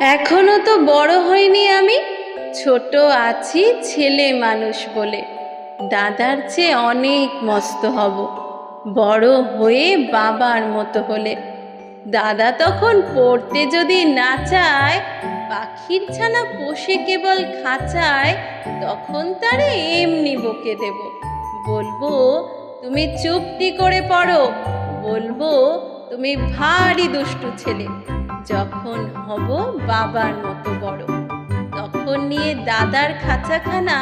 এখনও তো বড় হইনি আমি, ছোট আছি ছেলে মানুষ বলে। দাদার চেয়ে অনেক মস্ত হব, বড় হয়ে বাবার মতো হলে। দাদা তখন পড়তে যদি না চায়, পাখির ছানা পোষে কেবল খাঁচায়, তখন তারে এমনি বকে দেব। বলব, তুমি চুপটি করে পড়ো। বলব, তুমি ভারী দুষ্টু ছেলে। যখন হব বাবার মতো বড়, তখন নিয়ে দাদার খাঁচাখানা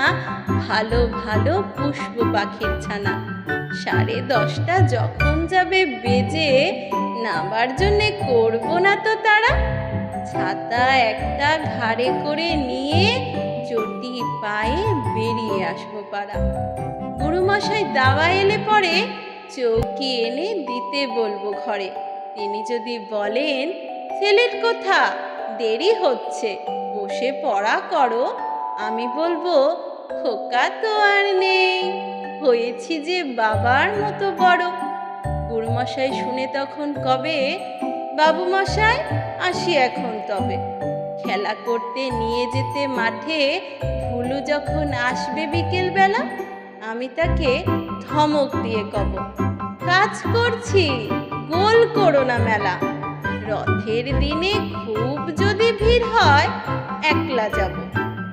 ভালো ভালো পুষ্প পাখির ছানা। সাড়ে দশটা যখন যাবে বেজে, নামার জন্যে করব না তো তারা? ছাতা একটা ঘাড়ে করে নিয়ে চটি পায়ে বেরিয়ে আসব পাড়া। গুরুমশাই দাওয়া এলে পরে চৌকি এনে দিতে বলব ঘরে। তিনি যদি বলেন ছেলের কথা, দেরি হচ্ছে। বসে পড়া করো। আমি বলব, খোকা তো আর নেই। হয়েছি যে বাবার মতো বড়। গুরুমশাই শুনে তখন কবে? বাবু মশাই আসি এখন তবে। খেলা করতে নিয়ে যেতে মাঠে, ভুলু যখন আসবে বিকেলবেলা, আমি তাকে ধমক দিয়ে কব, কাজ করছি, গোল করো না মেলা। রথের দিনে খুব যদি ভিড় হয়, একলা যাব।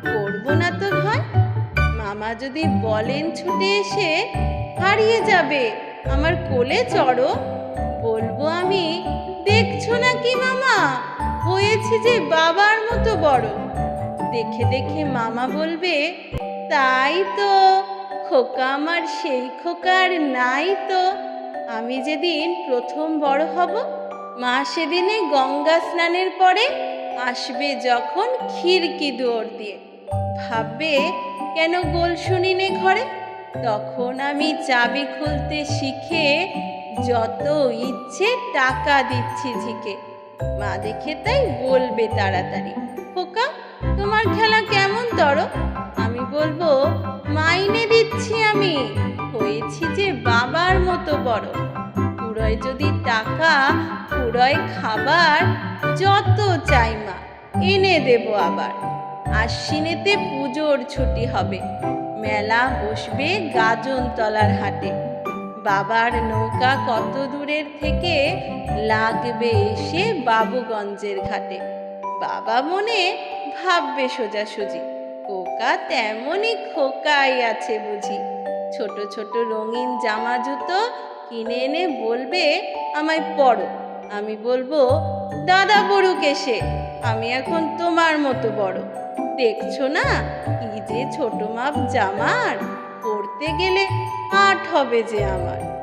করব না তো ভয়। মামা যদি বলেন ছুটে এসে, হারিয়ে যাবে আমার কোলে চড়ো। বলব আমি, দেখছ না কি মামা? হয়েছে যে বাবার মতো বড়। দেখে দেখে মামা বলবে, তাই তো, খোকা আমার সেই খোকার নাই তো। আমি যেদিন প্রথম বড় হব মা সেদিনে গঙ্গা স্নানের পরে আসবে যখন খিড়কি দুয়ার দিয়ে। ভাববে, কেন গোল শুনিনে ঘরে? তখন আমি চাবি খুলতে শিখে যত ইচ্ছে টাকা দিচ্ছি ঝিকে। মা দেখে তাই বলবে তাড়াতাড়ি, খোকা, তোমার খেলা কেমন তর? আমি বলব, মাইনে দিচ্ছি আমি, হয়েছি যে বাবার মতো বড়। পুরয় যদি টাকা, পুরয় খাবার যত চাই মা, এনে দেব আবার। আশ্বিনেতে পুজোর ছুটি হবে। মেলা বসবে গাজনতলার হাটে। বাবার নৌকা কত দূরের থেকে লাগবে এসে বাবুগঞ্জের ঘাটে। বাবা মনে ভাববে সোজাসুজি, খোকা তেমনই খোকাই আছে বুঝি। ছোট ছোট রঙিন জামা জুতো কিনে এনে বলবে, আমায় পড়ো। আমি বলব, দাদা বড়ুক এসে, আমি এখন তোমার মতো বড়। দেখছ না, কি যে ছোট মাপ জামার, পড়তে গেলে আট হবে যে আমার।